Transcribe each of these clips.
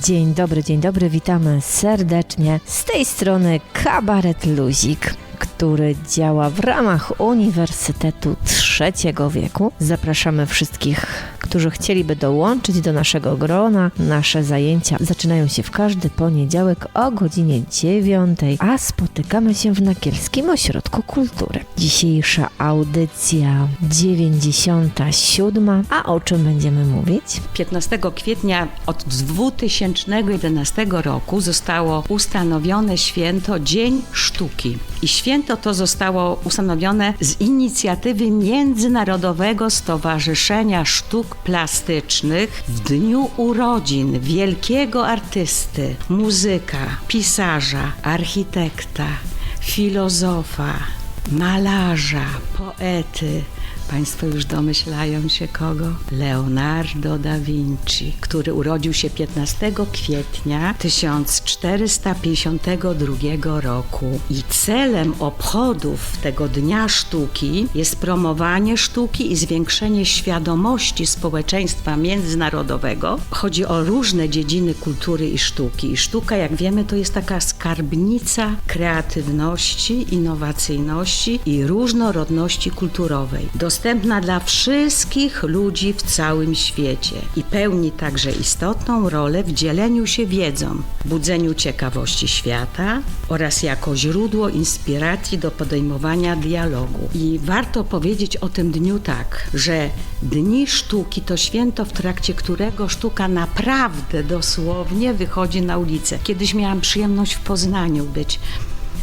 Dzień dobry, dzień dobry, witamy serdecznie. Z tej strony Kabaret Luzik, który działa w ramach Uniwersytetu Trzeciego Wieku. Zapraszamy wszystkich, którzy chcieliby dołączyć do naszego grona. Nasze zajęcia zaczynają się w każdy poniedziałek o godzinie 9, a spotykamy się w Nakielskim Ośrodku Kultury. Dzisiejsza audycja 97. A o czym będziemy mówić? 15 kwietnia od 2011 roku zostało ustanowione święto Dzień Sztuki. I święto to zostało ustanowione z inicjatywy Międzynarodowego Stowarzyszenia Sztuk Plastycznych w dniu urodzin wielkiego artysty, muzyka, pisarza, architekta, filozofa, malarza, poety. Państwo już domyślają się kogo? Leonardo da Vinci, który urodził się 15 kwietnia 1452 roku. I celem obchodów tego Dnia Sztuki jest promowanie sztuki i zwiększenie świadomości społeczeństwa międzynarodowego. Chodzi o różne dziedziny kultury i sztuki. I sztuka, jak wiemy, to jest taka skarbnica kreatywności, innowacyjności i różnorodności kulturowej. Dostępna dla wszystkich ludzi w całym świecie i pełni także istotną rolę w dzieleniu się wiedzą, budzeniu ciekawości świata oraz jako źródło inspiracji do podejmowania dialogu. I warto powiedzieć o tym dniu tak, że Dni Sztuki to święto, w trakcie którego sztuka naprawdę dosłownie wychodzi na ulicę. Kiedyś miałam przyjemność w Poznaniu być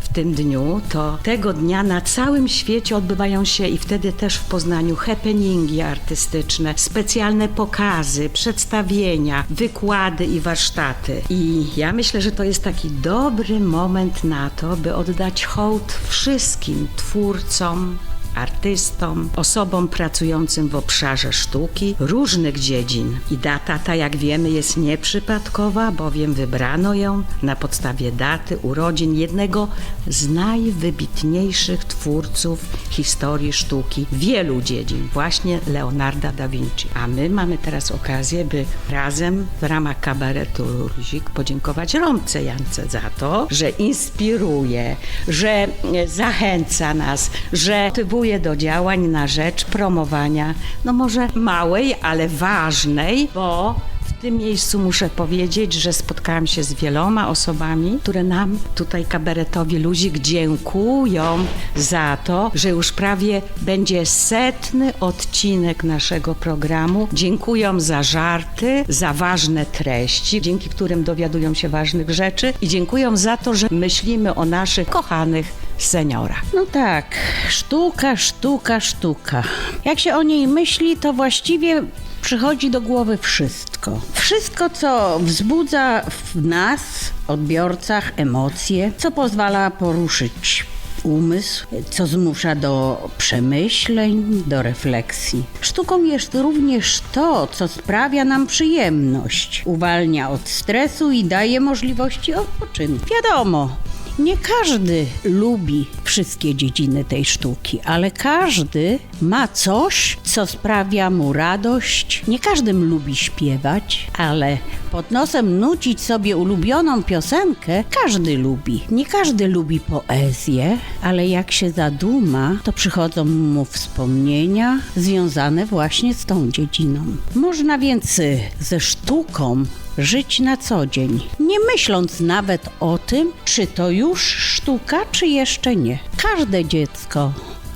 w tym dniu, to tego dnia na całym świecie odbywają się i wtedy też w Poznaniu happeningi artystyczne, specjalne pokazy, przedstawienia, wykłady i warsztaty. I ja myślę, że to jest taki dobry moment na to, by oddać hołd wszystkim twórcom, artystom, osobom pracującym w obszarze sztuki różnych dziedzin. I data ta, jak wiemy, jest nieprzypadkowa, bowiem wybrano ją na podstawie daty urodzin jednego z najwybitniejszych twórców historii sztuki wielu dziedzin, właśnie Leonarda da Vinci. A my mamy teraz okazję, by razem w ramach kabaretu Luzik podziękować Romce Jance za to, że inspiruje, że zachęca nas, że motywuje do działań na rzecz promowania, no może małej, ale ważnej, bo w tym miejscu muszę powiedzieć, że spotkałam się z wieloma osobami, które nam tutaj kabaretowi Luzik dziękują za to, że już prawie będzie setny odcinek naszego programu. Dziękują za żarty, za ważne treści, dzięki którym dowiadują się ważnych rzeczy i dziękują za to, że myślimy o naszych kochanych seniorach. No tak, sztuka, sztuka, sztuka. Jak się o niej myśli, to właściwie przychodzi do głowy wszystko. Wszystko, co wzbudza w nas, odbiorcach, emocje, co pozwala poruszyć umysł, co zmusza do przemyśleń, do refleksji. Sztuką jest również to, co sprawia nam przyjemność, uwalnia od stresu i daje możliwości odpoczynku. Wiadomo, nie każdy lubi wszystkie dziedziny tej sztuki, ale każdy ma coś, co sprawia mu radość. Nie każdym lubi śpiewać, ale pod nosem nucić sobie ulubioną piosenkę każdy lubi. Nie każdy lubi poezję, ale jak się zaduma, to przychodzą mu wspomnienia związane właśnie z tą dziedziną. Można więc ze sztuką żyć na co dzień, nie myśląc nawet o tym, czy to już sztuka, czy jeszcze nie. Każde dziecko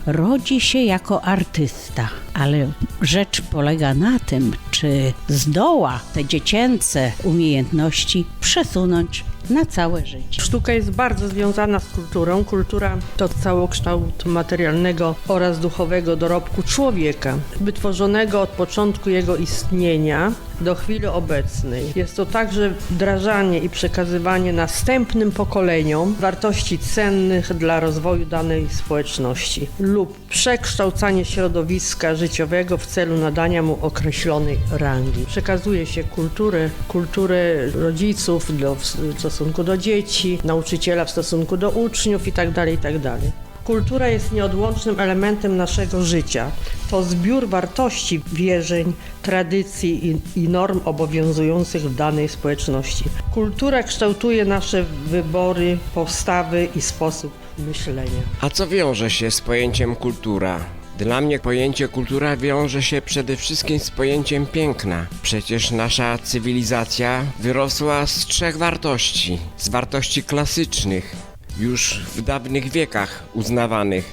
rodzi się jako artysta, ale rzecz polega na tym, czy zdoła te dziecięce umiejętności przesunąć na całe życie. Sztuka jest bardzo związana z kulturą. Kultura to całokształt materialnego oraz duchowego dorobku człowieka, wytworzonego od początku jego istnienia do chwili obecnej. Jest to także wdrażanie i przekazywanie następnym pokoleniom wartości cennych dla rozwoju danej społeczności lub przekształcanie środowiska życiowego w celu nadania mu określonej rangi. Przekazuje się kulturę, kulturę rodziców do, w stosunku do dzieci, nauczyciela w stosunku do uczniów itd. itd. Kultura jest nieodłącznym elementem naszego życia. To zbiór wartości, wierzeń, tradycji i, i norm obowiązujących w danej społeczności. Kultura kształtuje nasze wybory, postawy i sposób myślenia. A co wiąże się z pojęciem kultura? Dla mnie pojęcie kultura wiąże się przede wszystkim z pojęciem piękna. Przecież nasza cywilizacja wyrosła z trzech wartości. Z wartości klasycznych, już w dawnych wiekach uznawanych.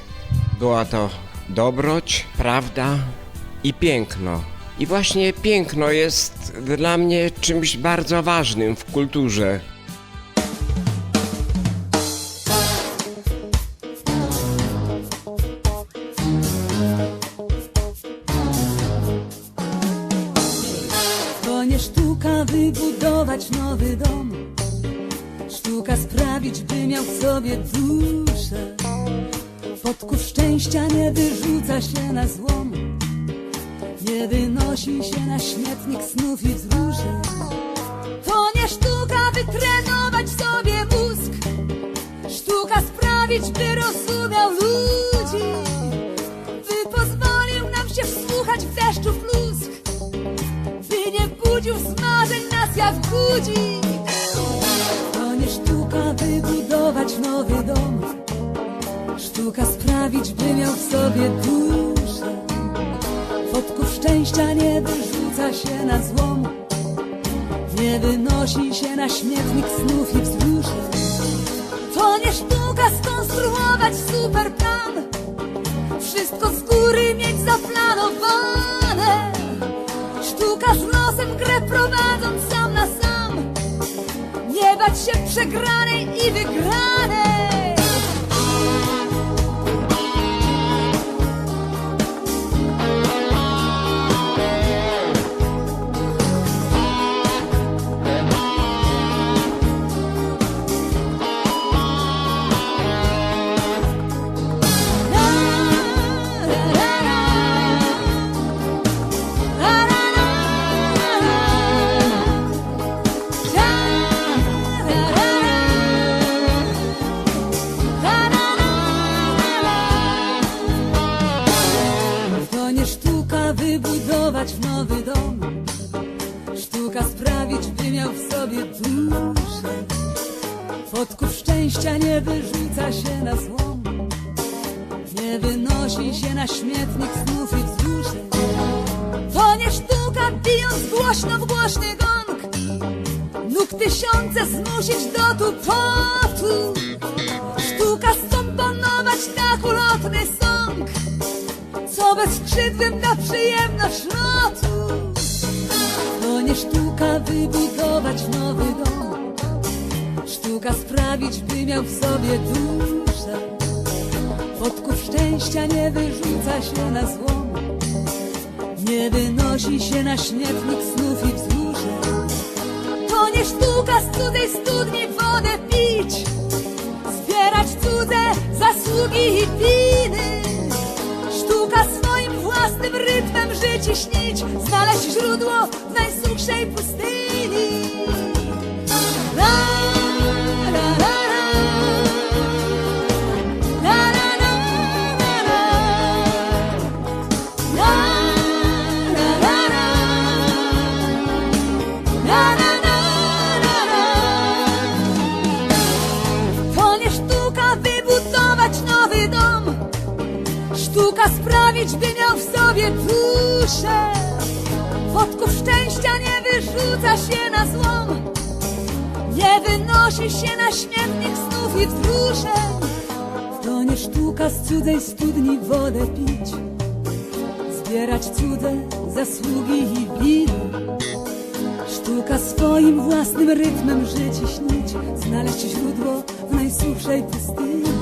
Była to dobroć, prawda i piękno. I właśnie piękno jest dla mnie czymś bardzo ważnym w kulturze. To nie sztuka wybudować nowy dom Sztuka sprawić, by miał w sobie duszę. Podków szczęścia nie wyrzuca się na złom Nie wynosi się na śmietnik snów i wzruszeń. To nie sztuka wytrenować sobie mózg Sztuka sprawić, by rozumiał szczęścia nie wyrzuca się na złom, nie wynosi się na śmietnik snów i wzruszeń. To nie sztuka skonstruować super plan, wszystko z góry mieć zaplanowane. Sztuka z losem grę prowadząc sam na sam Nie bać się przegranej i wygranej gong Nóg tysiące zmusić do tupotu Sztuka skomponować tak ulotny song Co bezskrzydłym da przyjemność lotu. To nie sztuka wybudować nowy dom. Sztuka sprawić, by miał w sobie duszę. Podków szczęścia nie wyrzuca się na złom. Nie wynosi się na śmietnik snów i wzruszeń To nie sztuka z cudzej studni wodę pić. Zbierać cudze zasługi i winy. Sztuka swoim własnym rytmem żyć i śnić. Znaleźć źródło w najsuchszej pustyni wyrzuca się na złom. Nie wynosi się na śmietnik snów i wzruszeń. To nie sztuka z cudzej studni wodę pić. Zbierać cudze zasługi i winy. Sztuka swoim własnym rytmem żyć i śnić. Znaleźć źródło w najsuchszej pustyni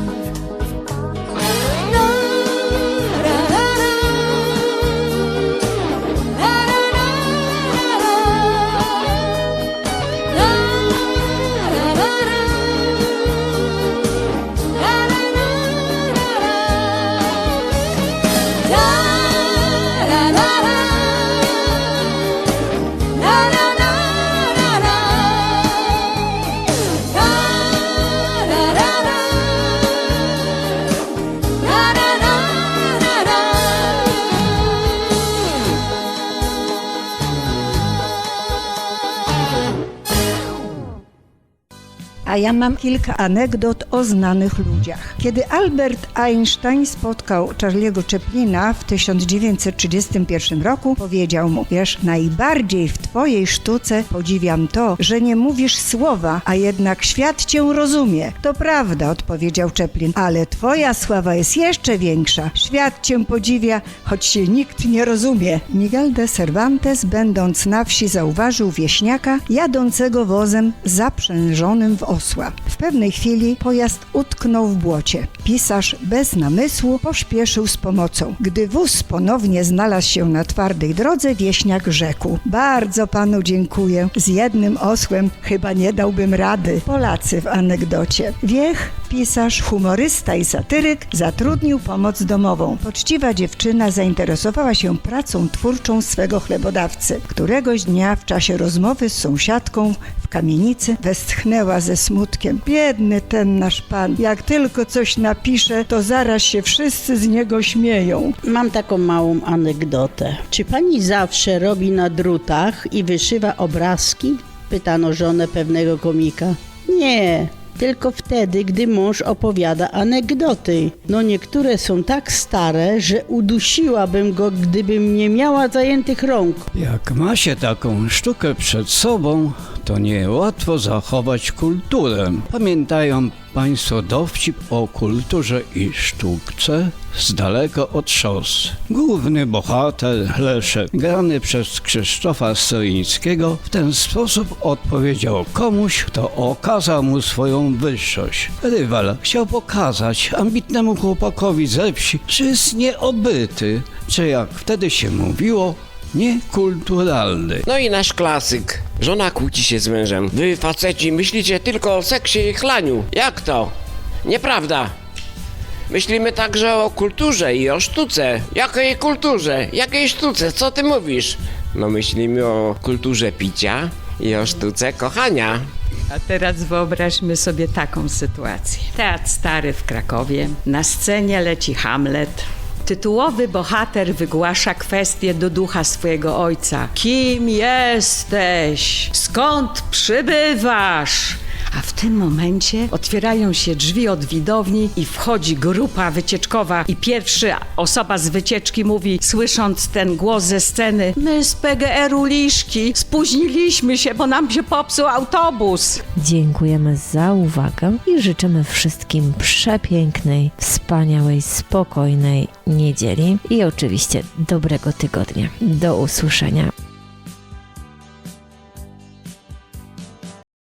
A ja mam kilka anegdot o znanych ludziach. Kiedy Albert Einstein spotkał Charlie'ego Chaplina w 1931 roku, powiedział mu: Wiesz, najbardziej w twojej sztuce podziwiam to, że nie mówisz słowa, a jednak świat cię rozumie. To prawda, odpowiedział Chaplin, ale twoja sława jest jeszcze większa. Świat cię podziwia, choć się nikt nie rozumie. Miguel de Cervantes, będąc na wsi, zauważył wieśniaka jadącego wozem zaprzężonym w W pewnej chwili pojazd utknął w błocie. Pisarz bez namysłu pośpieszył z pomocą. Gdy wóz ponownie znalazł się na twardej drodze, wieśniak rzekł: Bardzo panu dziękuję. Z jednym osłem chyba nie dałbym rady. Polacy w anegdocie. Wiech, pisarz, humorysta i satyryk zatrudnił pomoc domową. Poczciwa dziewczyna zainteresowała się pracą twórczą swego chlebodawcy. Któregoś dnia w czasie rozmowy z sąsiadką w kamienicy westchnęła ze smutkiem. Biedny ten nasz pan, jak tylko coś napisze, to zaraz się wszyscy z niego śmieją. Mam taką małą anegdotę. Czy pani zawsze robi na drutach i wyszywa obrazki? Pytano żonę pewnego komika. Nie, tylko wtedy, gdy mąż opowiada anegdoty. No niektóre są tak stare, że udusiłabym go, gdybym nie miała zajętych rąk. Jak ma się taką sztukę przed sobą, to niełatwo zachować kulturę. Pamiętają Państwo dowcip o kulturze i sztuce z daleka od szos. Główny bohater Leszek, grany przez Krzysztofa Stroińskiego, w ten sposób odpowiedział komuś, kto okazał mu swoją wyższość. Rywal chciał pokazać ambitnemu chłopakowi ze wsi, że jest nieobyty, czy jak wtedy się mówiło, niekulturalny. No i nasz klasyk. Żona kłóci się z mężem. Wy faceci myślicie tylko o seksie i chlaniu. Jak to? Nieprawda. Myślimy także o kulturze i o sztuce. Jakiej kulturze? Jakiej sztuce? Co ty mówisz? No myślimy o kulturze picia i o sztuce kochania. A teraz wyobraźmy sobie taką sytuację. Teatr Stary w Krakowie. Na scenie leci Hamlet. Tytułowy bohater wygłasza kwestię do ducha swojego ojca. Kim jesteś? Skąd przybywasz? A w tym momencie otwierają się drzwi od widowni i wchodzi grupa wycieczkowa i pierwsza osoba z wycieczki mówi, słysząc ten głos ze sceny, my z PGR-u Liszki spóźniliśmy się, bo nam się popsuł autobus. Dziękujemy za uwagę i życzymy wszystkim przepięknej, wspaniałej, spokojnej niedzieli i oczywiście dobrego tygodnia. Do usłyszenia.